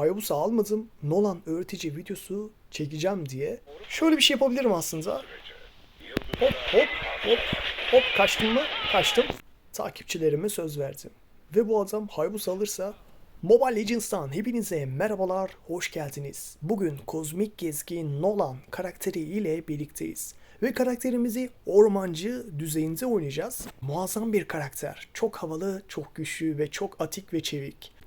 Hayabusa almadım. Nolan öğretici videosu çekeceğim diye. Şöyle bir şey yapabilirim aslında. Hop hop hop hop kaçtım mı? Kaçtım. Takipçilerime söz verdim. Ve bu adam Hayabusa alırsa Mobile Legends'tan hepinize merhabalar, hoş geldiniz. Bugün kozmik gezgin Nolan karakteri ile birlikteyiz. Ve karakterimizi ormancı düzeyinde oynayacağız. Muazzam bir karakter. Çok havalı, çok güçlü ve çok atik ve çevik.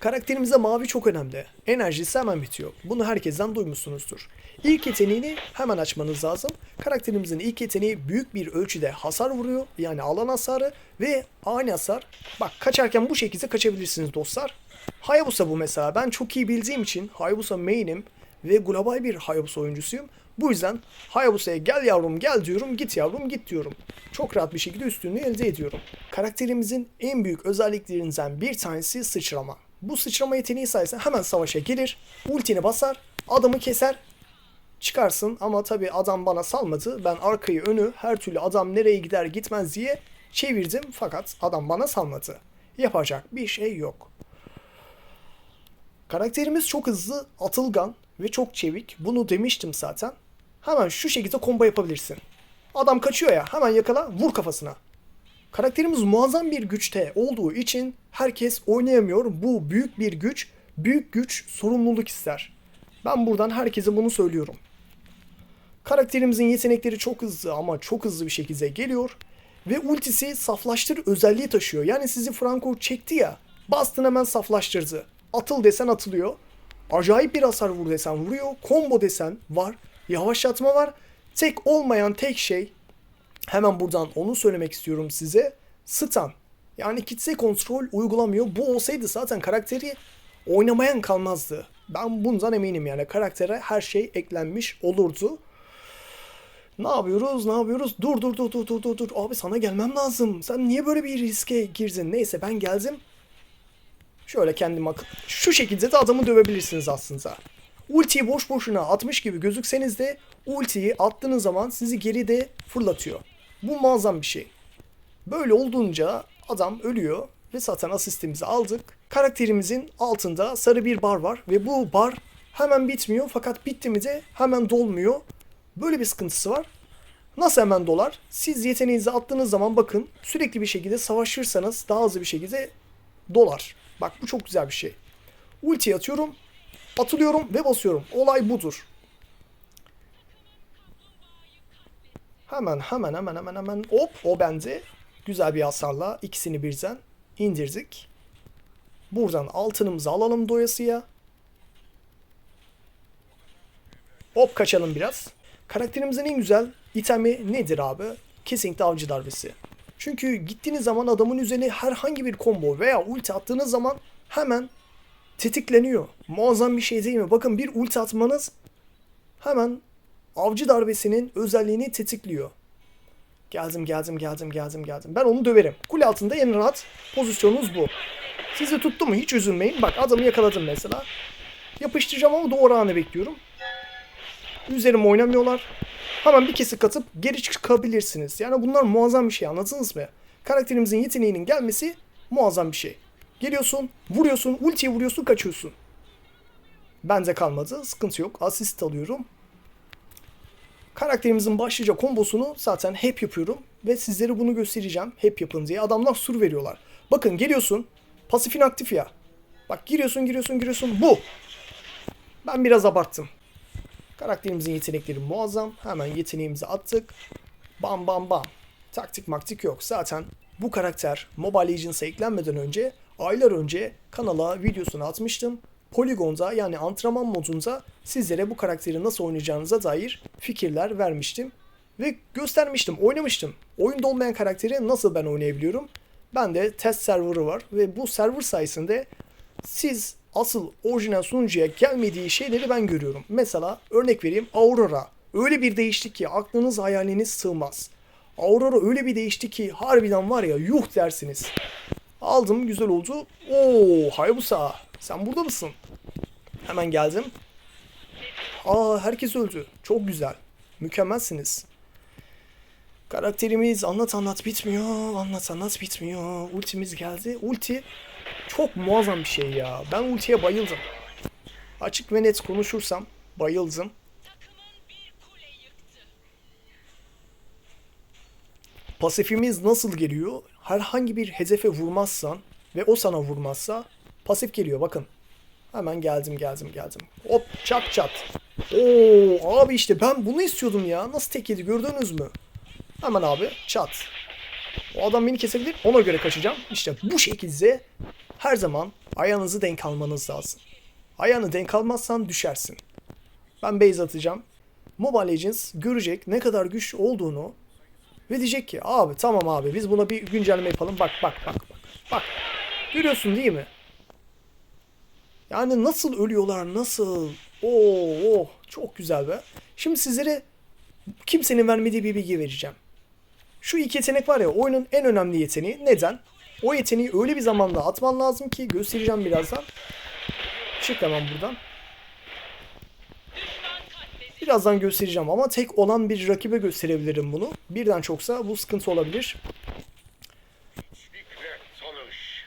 Karakterimize mavi çok önemli. Enerjisi hemen bitiyor. Bunu herkesten duymuşsunuzdur. İlk yeteneğini hemen açmanız lazım. Karakterimizin ilk yeteneği büyük bir ölçüde hasar vuruyor. Yani alan hasarı ve ani hasar. Bak kaçarken bu şekilde kaçabilirsiniz dostlar. Hayabusa bu mesela. Ben çok iyi bildiğim için Hayabusa main'im ve global bir Hayabusa oyuncusuyum. Bu yüzden Hayabusa'ya gel yavrum gel diyorum, git yavrum git diyorum. Çok rahat bir şekilde üstünlüğü elde ediyorum. Karakterimizin en büyük özelliklerinden bir tanesi sıçrama. Bu sıçrama yeteneği sayesinde hemen savaşa gelir, ultini basar, adamı keser, çıkarsın ama tabi adam bana salmadı. Ben arkayı önü her türlü adam nereye gider gitmez diye çevirdim fakat adam bana salmadı. Yapacak bir şey yok. Karakterimiz çok hızlı, atılgan ve çok çevik. Bunu demiştim zaten. Hemen şu şekilde combo yapabilirsin. Adam kaçıyor ya hemen yakala vur kafasına. Karakterimiz muazzam bir güçte olduğu için herkes oynayamıyor. Bu büyük bir güç. Büyük güç sorumluluk ister. Ben buradan herkese bunu söylüyorum. Karakterimizin yetenekleri çok hızlı ama çok hızlı bir şekilde geliyor. Ve ultisi saflaştır özelliği taşıyor. Yani sizi Franco çekti ya. Bastın hemen saflaştırdı. Atıl desen atılıyor. Acayip bir hasar vur desen vuruyor. Combo desen var. Yavaşlatma var. Tek olmayan tek şey hemen buradan onu söylemek istiyorum size. Stun. Yani kitle kontrol uygulamıyor. Bu olsaydı zaten karakteri oynamayan kalmazdı. Ben bundan eminim yani karaktere her şey eklenmiş olurdu. Ne yapıyoruz? Ne yapıyoruz? Dur dur dur dur dur dur dur. Abi sana gelmem lazım. Sen niye böyle bir riske girdin? Neyse ben geldim. Şöyle kendim akıl. Şu şekilde de adamı dövebilirsiniz aslında. Ultiyi boş boşuna atmış gibi gözükseniz de ultiyi attığınız zaman sizi geride fırlatıyor. Bu muazzam bir şey. Böyle olduğunca adam ölüyor ve zaten asistimizi aldık. Karakterimizin altında sarı bir bar var ve bu bar hemen bitmiyor fakat bitti mi de hemen dolmuyor. Böyle bir sıkıntısı var. Nasıl hemen dolar? Siz yeteneğinizi attığınız zaman bakın sürekli bir şekilde savaşırsanız daha hızlı bir şekilde dolar. Bak bu çok güzel bir şey. Ulti atıyorum, atılıyorum ve basıyorum. Olay budur. Hemen hemen hemen hemen hemen hop o bende. Güzel bir hasarla ikisini birden indirdik. Buradan altınımızı alalım doyasıya. Hop kaçalım biraz. Karakterimizin en güzel itemi nedir abi? Kesinlikle avcı darbesi. Çünkü gittiğiniz zaman adamın üzerine herhangi bir combo veya ulti attığınız zaman hemen tetikleniyor. Muazzam bir şey değil mi? Bakın bir ulti atmanız hemen avcı darbesinin özelliğini tetikliyor. Geldim geldim geldim geldim geldim. Ben onu döverim. Kule altında en rahat pozisyonunuz bu. Sizi tuttu mu hiç üzülmeyin. Bak adamı yakaladım mesela. Yapıştıracağım ama doğru anı bekliyorum. Üzerime oynamıyorlar. Hemen bir kesik atıp geri çıkabilirsiniz. Yani bunlar muazzam bir şey anladınız mı? Karakterimizin yeteneğinin gelmesi muazzam bir şey. Geliyorsun, vuruyorsun, ultiyi vuruyorsun, kaçıyorsun. Bende kalmadı, sıkıntı yok. Asist alıyorum. Karakterimizin başlıca kombosunu zaten hep yapıyorum. Ve sizlere bunu göstereceğim. Hep yapın diye. Adamlar sur veriyorlar. Bakın geliyorsun. Pasifin aktif ya. Bak giriyorsun, giriyorsun, giriyorsun. Bu. Ben biraz abarttım. Karakterimizin yetenekleri muazzam. Hemen yeteneğimizi attık. Bam bam bam. Taktik maktik yok. Zaten bu karakter Mobile Legends'a eklenmeden önce aylar önce kanala videosunu atmıştım. Polygon'da yani antrenman modunda sizlere bu karakteri nasıl oynayacağınıza dair fikirler vermiştim. Ve göstermiştim, oynamıştım. Oyunda olmayan karakteri nasıl ben oynayabiliyorum? Ben de test serverı var ve bu server sayesinde siz asıl orijinal sunucuya gelmediği şeyleri ben görüyorum. Mesela örnek vereyim Aurora. Öyle bir değişti ki aklınız hayaliniz sığmaz. Aurora öyle bir değişti ki harbiden var ya yuh dersiniz. Aldım güzel oldu. Oo Hayabusa sen burada mısın? Hemen geldim. Aa herkes öldü. Çok güzel. Mükemmelsiniz. Karakterimiz anlat anlat bitmiyor. Anlat anlat bitmiyor. Ultimiz geldi. Ulti çok muazzam bir şey ya. Ben ultiye bayıldım. Açık ve net konuşursam bayıldım. Pasifimiz nasıl geliyor? Herhangi bir hedefe vurmazsan ve o sana vurmazsa pasif geliyor bakın. Hemen geldim geldim geldim. Hop çat çat. Oo abi işte ben bunu istiyordum ya. Nasıl tek yedi gördünüz mü? Hemen abi çat. O adam beni kesebilir. Ona göre kaçacağım. İşte bu şekilde her zaman ayağınızı denk almanız lazım. Ayağını denk almazsan düşersin. Ben base atacağım. Mobile Legends görecek ne kadar güçlü olduğunu ve diyecek ki abi tamam abi biz buna bir güncelleme yapalım. Bak bak bak bak. Bak. Görüyorsun değil mi? Yani nasıl ölüyorlar nasıl? Oo, oh, çok güzel be. Şimdi sizlere kimsenin vermediği bir bilgi vereceğim. Şu iki yetenek var ya oyunun en önemli yeteneği. Neden? O yeteneği öyle bir zamanda atman lazım ki göstereceğim birazdan. Çık hemen buradan. Birazdan göstereceğim ama tek olan bir rakibe gösterebilirim bunu. Birden çoksa bu sıkıntı olabilir.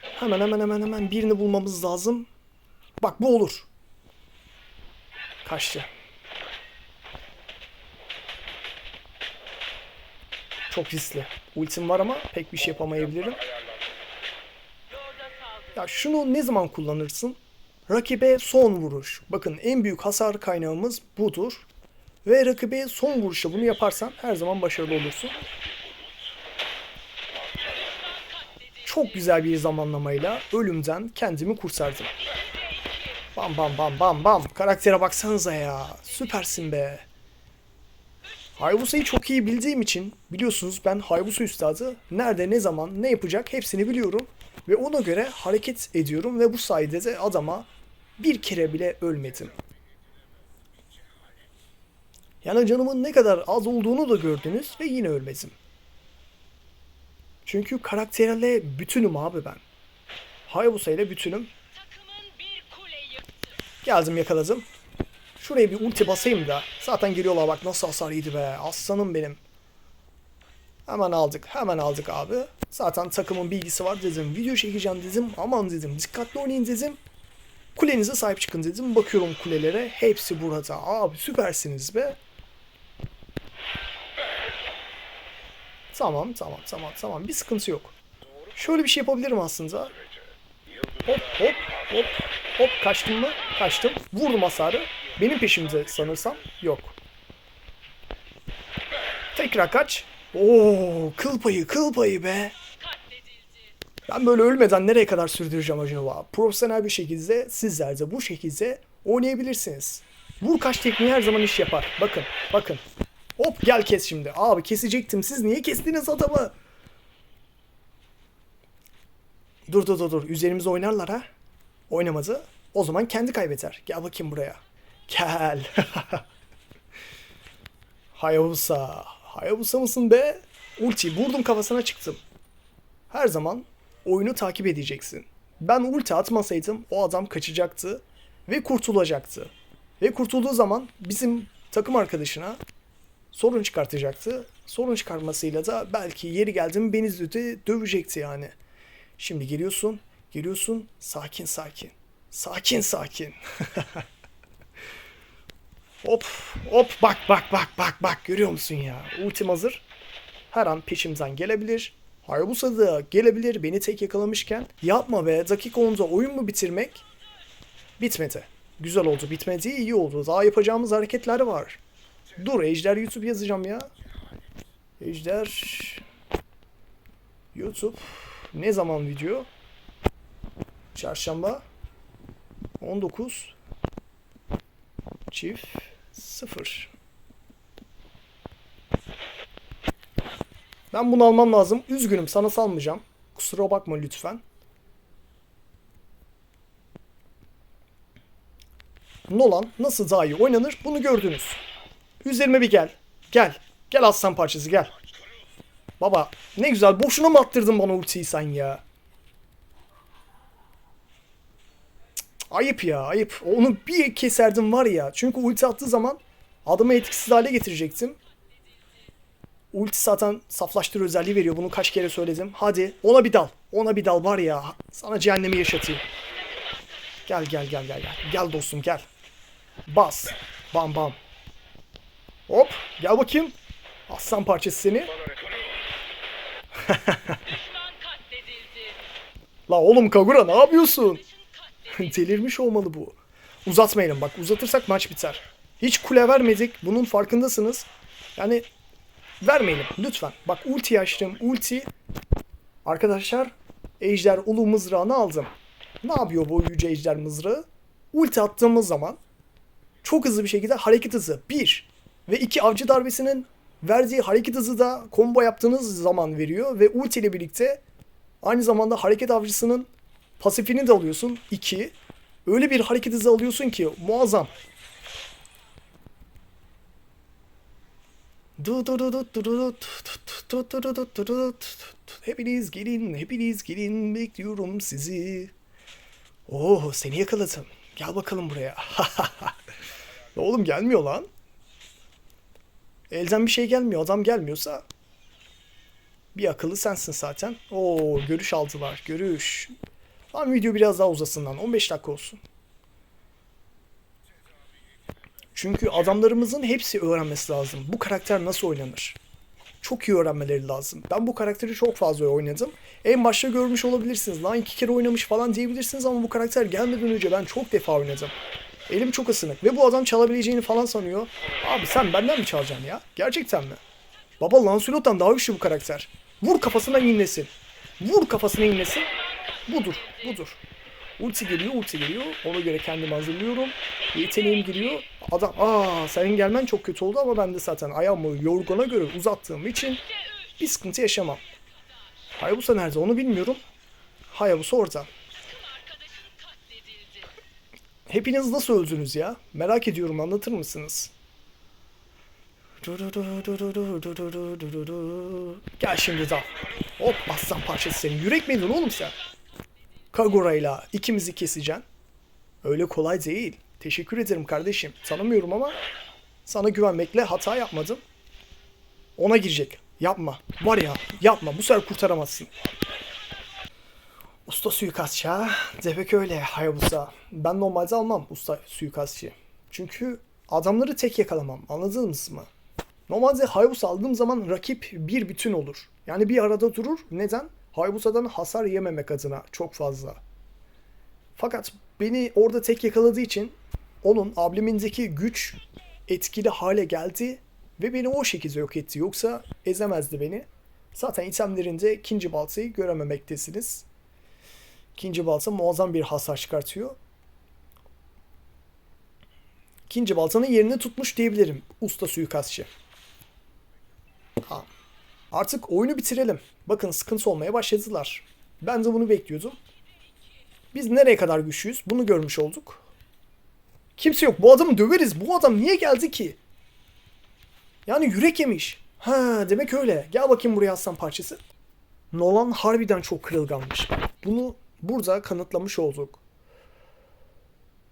Hemen hemen hemen hemen birini bulmamız lazım. Bak bu olur. Kaçtı. Çok riskli. Ultim var ama pek bir şey yapamayabilirim. Ya şunu ne zaman kullanırsın? Rakibe son vuruş. Bakın en büyük hasar kaynağımız budur. Ve rakibe son vuruşta bunu yaparsan her zaman başarılı olursun. Çok güzel bir zamanlamayla ölümden kendimi kurtardım. Bam bam bam bam bam. Karaktere baksanıza ya. Süpersin be. Hayabusa'yı çok iyi bildiğim için biliyorsunuz ben Hayabusa üstadı nerede ne zaman ne yapacak hepsini biliyorum. Ve ona göre hareket ediyorum ve bu sayede de adama bir kere bile ölmedim. Yani canımın ne kadar az olduğunu da gördünüz ve yine ölmedim. Çünkü karakterle bütünüm abi ben. Hayabusa ile bütünüm. Takımın bir kule yıktı. Geldim yakaladım. Şuraya bir ulti basayım da. Zaten geliyorlar bak nasıl hasar yedi be. Aslanım benim. Hemen aldık. Hemen aldık abi. Zaten takımın bilgisi var dedim. Video çekeceğim dedim. Aman dedim. Dikkatli oynayın dedim. Kulenize sahip çıkın dedim. Bakıyorum kulelere. Hepsi burada. Abi süpersiniz be. Tamam tamam tamam tamam. Bir sıkıntı yok. Şöyle bir şey yapabilirim aslında. Hop hop hop hop kaçtım mı? Kaçtım. Vurdum hasarı. Benim peşimde sanırsam. Yok. Tekrar kaç. Oo, kıl payı kıl payı be. Ben böyle ölmeden nereye kadar sürdüreceğim acaba? Profesyonel bir şekilde sizler de bu şekilde oynayabilirsiniz. Vur kaç tekniği her zaman iş yapar. Bakın bakın. Hop gel kes şimdi. Abi kesecektim. Siz niye kestiniz adamı? Dur dur dur dur. Üzerimize oynarlar ha. Oynamadı. O zaman kendi kaybeder. Gel bakayım buraya. Gel. Hayabusa. Hayabusa mısın be? Ulti vurdum kafasına çıktım. Her zaman oyunu takip edeceksin. Ben ulti atmasaydım o adam kaçacaktı ve kurtulacaktı. Ve kurtulduğu zaman bizim takım arkadaşına sorun çıkartacaktı. Sorun çıkarmasıyla da belki yeri geldi mi beni dövecekti yani. Şimdi geliyorsun, geliyorsun sakin sakin. Sakin sakin. hop hop bak bak bak bak bak görüyor musun ya? Ultim hazır. Her an peşimden gelebilir. Hayabusa da gelebilir beni tek yakalamışken. Yapma be dakika 10'da oyun mu bitirmek? Bitmedi. Güzel oldu bitmedi iyi oldu. Daha yapacağımız hareketler var. Dur Ejder YouTube yazacağım ya. Ejder YouTube ne zaman video? Çarşamba 19 çift 0 Ben bunu almam lazım. Üzgünüm sana salmayacağım. Kusura bakma lütfen. Nolan nasıl daha iyi oynanır bunu gördünüz. Üzerime bir gel. Gel. Gel aslan parçası gel. Baba ne güzel boşuna mı attırdın bana ultiyi sen ya? Ayıp ya ayıp. Onu bir keserdim var ya. Çünkü ulti attığı zaman adamı etkisiz hale getirecektim. Ulti zaten saflaştır özelliği veriyor. Bunu kaç kere söyledim. Hadi ona bir dal. Ona bir dal var ya. Sana cehennemi yaşatayım. Gel gel gel gel gel. Gel dostum gel. Bas. Bam bam. Hop gel bakayım. Aslan parçası seni. La oğlum Kagura ne yapıyorsun? Delirmiş olmalı bu. Uzatmayalım bak uzatırsak maç biter. Hiç kule vermedik bunun farkındasınız. Yani vermeyelim lütfen. Bak ulti açtım ulti. Arkadaşlar ejder ulu mızrağını aldım. Ne yapıyor bu yüce ejder mızrağı? Ulti attığımız zaman çok hızlı bir şekilde hareket hızı 1 ve 2 avcı darbesinin Verdiği hareket hızı da combo yaptığınız zaman veriyor ve ulti ile birlikte aynı zamanda hareket avcısının pasifini de alıyorsun. 2. Öyle bir hareket hızı alıyorsun ki muazzam. Hepiniz gelin, hepiniz gelin bekliyorum sizi. Oh seni yakaladım. Gel bakalım buraya. Oğlum gelmiyor lan. Elden bir şey gelmiyor. Adam gelmiyorsa bir akıllı sensin zaten. Oo görüş aldılar. Görüş. Lan video biraz daha uzasın lan. 15 dakika olsun. Çünkü adamlarımızın hepsi öğrenmesi lazım. Bu karakter nasıl oynanır? Çok iyi öğrenmeleri lazım. Ben bu karakteri çok fazla oynadım. En başta görmüş olabilirsiniz. Lan iki kere oynamış falan diyebilirsiniz ama bu karakter gelmeden önce ben çok defa oynadım. Elim çok ısınık ve bu adam çalabileceğini falan sanıyor. Abi sen benden mi çalacaksın ya? Gerçekten mi? Baba Lancelot'tan daha güçlü bu karakter. Vur kafasına inlesin. Vur kafasına inlesin. Budur, budur. Ulti geliyor, ulti geliyor. Ona göre kendimi hazırlıyorum. Yeteneğim giriyor. Adam, aa senin gelmen çok kötü oldu ama ben de zaten ayağımı yorgana göre uzattığım için bir sıkıntı yaşamam. Hayabusa nerede onu bilmiyorum. Hayabusa orada. Hepiniz nasıl öldünüz ya? Merak ediyorum anlatır mısınız? Gel şimdi dal. Hop aslan parçası senin. Yürek miydin oğlum sen? Kagura'yla ikimizi keseceksin. Öyle kolay değil. Teşekkür ederim kardeşim. Tanımıyorum ama sana güvenmekle hata yapmadım. Ona girecek. Yapma. Var ya yapma. Bu sefer kurtaramazsın. Usta suikastçı ha. Demek öyle Hayabusa. Ben normalde almam usta suikastçı. Çünkü adamları tek yakalamam. Anladınız mı? Normalde Hayabusa aldığım zaman rakip bir bütün olur. Yani bir arada durur. Neden? Hayabusa'dan hasar yememek adına çok fazla. Fakat beni orada tek yakaladığı için onun ablimindeki güç etkili hale geldi ve beni o şekilde yok etti. Yoksa ezemezdi beni. Zaten itemlerinde ikinci baltayı görememektesiniz. İkinci balta muazzam bir hasar çıkartıyor. İkinci baltanın yerini tutmuş diyebilirim. Usta suikastçı. Ha. Artık oyunu bitirelim. Bakın sıkıntı olmaya başladılar. Ben de bunu bekliyordum. Biz nereye kadar güçlüyüz? Bunu görmüş olduk. Kimse yok. Bu adamı döveriz. Bu adam niye geldi ki? Yani yürek yemiş. Ha demek öyle. Gel bakayım buraya aslan parçası. Nolan harbiden çok kırılganmış. Bunu burada kanıtlamış olduk.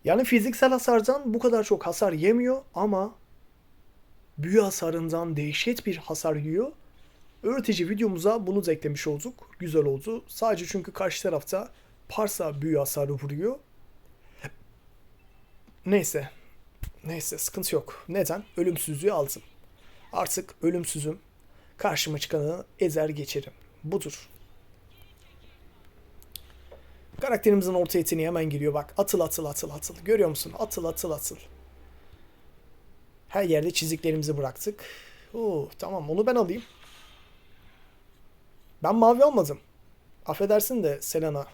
Yani fiziksel hasardan bu kadar çok hasar yemiyor ama büyü hasarından dehşet bir hasar yiyor. Öğretici videomuza bunu da eklemiş olduk. Güzel oldu. Sadece çünkü karşı tarafta Parsa büyü hasarı vuruyor. Neyse. Neyse sıkıntı yok. Neden? Ölümsüzlüğü aldım. Artık ölümsüzüm. Karşıma çıkanı ezer geçerim. Budur. Karakterimizin orta yeteneği hemen geliyor bak. Atıl atıl atıl atıl. Görüyor musun? Atıl atıl atıl. Her yerde çiziklerimizi bıraktık. Oo, tamam onu ben alayım. Ben mavi almadım. Affedersin de Selena.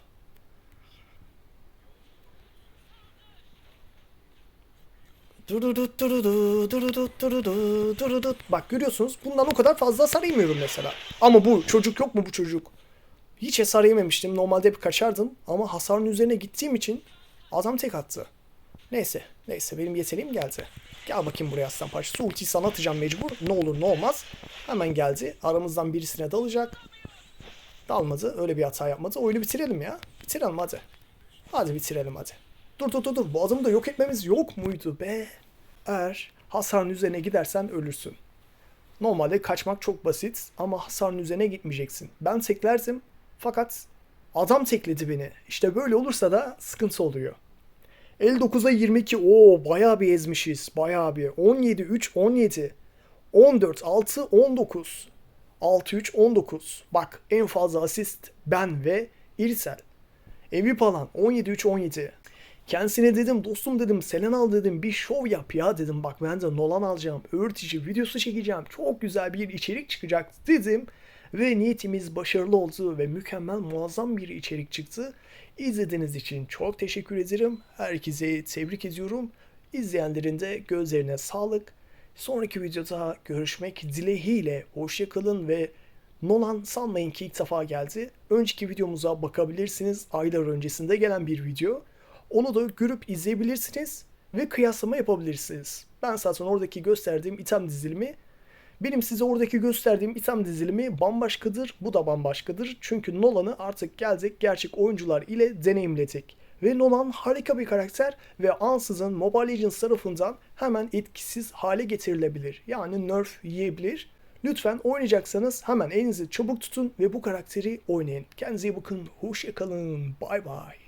Durudut durudu, durudut durudu, durudut. Bak görüyorsunuz bundan o kadar fazla yemiyorum mesela. Ama bu çocuk yok mu bu çocuk? Hiç hasar yememiştim. Normalde hep kaçardım. Ama hasarın üzerine gittiğim için adam tek attı. Neyse. Neyse benim yeteneğim geldi. Gel bakayım buraya aslan parçası. Ultiyi sana atacağım mecbur. Ne olur ne olmaz. Hemen geldi. Aramızdan birisine dalacak. Dalmadı. Öyle bir hata yapmadı. Oyunu bitirelim ya. Bitirelim hadi. Hadi bitirelim hadi. Dur dur dur dur. Bu adamı da yok etmemiz yok muydu be? Eğer hasarın üzerine gidersen ölürsün. Normalde kaçmak çok basit ama hasarın üzerine gitmeyeceksin. Ben teklerdim fakat adam tekledi beni. İşte böyle olursa da sıkıntı oluyor. 59'a 22. Oo bayağı bir ezmişiz. Bayağı bir. 17 3 17. 14 6 19. 6 3 19. Bak en fazla asist ben ve İrsel. MVP alan 17 3 17. Kendisine dedim dostum dedim Selen al dedim bir şov yap ya dedim bak ben de Nolan alacağım öğretici videosu çekeceğim çok güzel bir içerik çıkacak dedim ve niyetimiz başarılı oldu ve mükemmel muazzam bir içerik çıktı. İzlediğiniz için çok teşekkür ederim. Herkese tebrik ediyorum. İzleyenlerin de gözlerine sağlık. Sonraki videoda görüşmek dileğiyle. Hoşçakalın ve Nolan sanmayın ki ilk defa geldi. Önceki videomuza bakabilirsiniz. Aylar öncesinde gelen bir video. Onu da görüp izleyebilirsiniz ve kıyaslama yapabilirsiniz. Ben zaten oradaki gösterdiğim item dizilimi benim size oradaki gösterdiğim item dizilimi bambaşkadır. Bu da bambaşkadır. Çünkü Nolan'ı artık geldik gerçek oyuncular ile deneyimledik. Ve Nolan harika bir karakter ve ansızın Mobile Legends tarafından hemen etkisiz hale getirilebilir. Yani nerf yiyebilir. Lütfen oynayacaksanız hemen elinizi çabuk tutun ve bu karakteri oynayın. Kendinize iyi bakın. Hoşçakalın. Bay bay.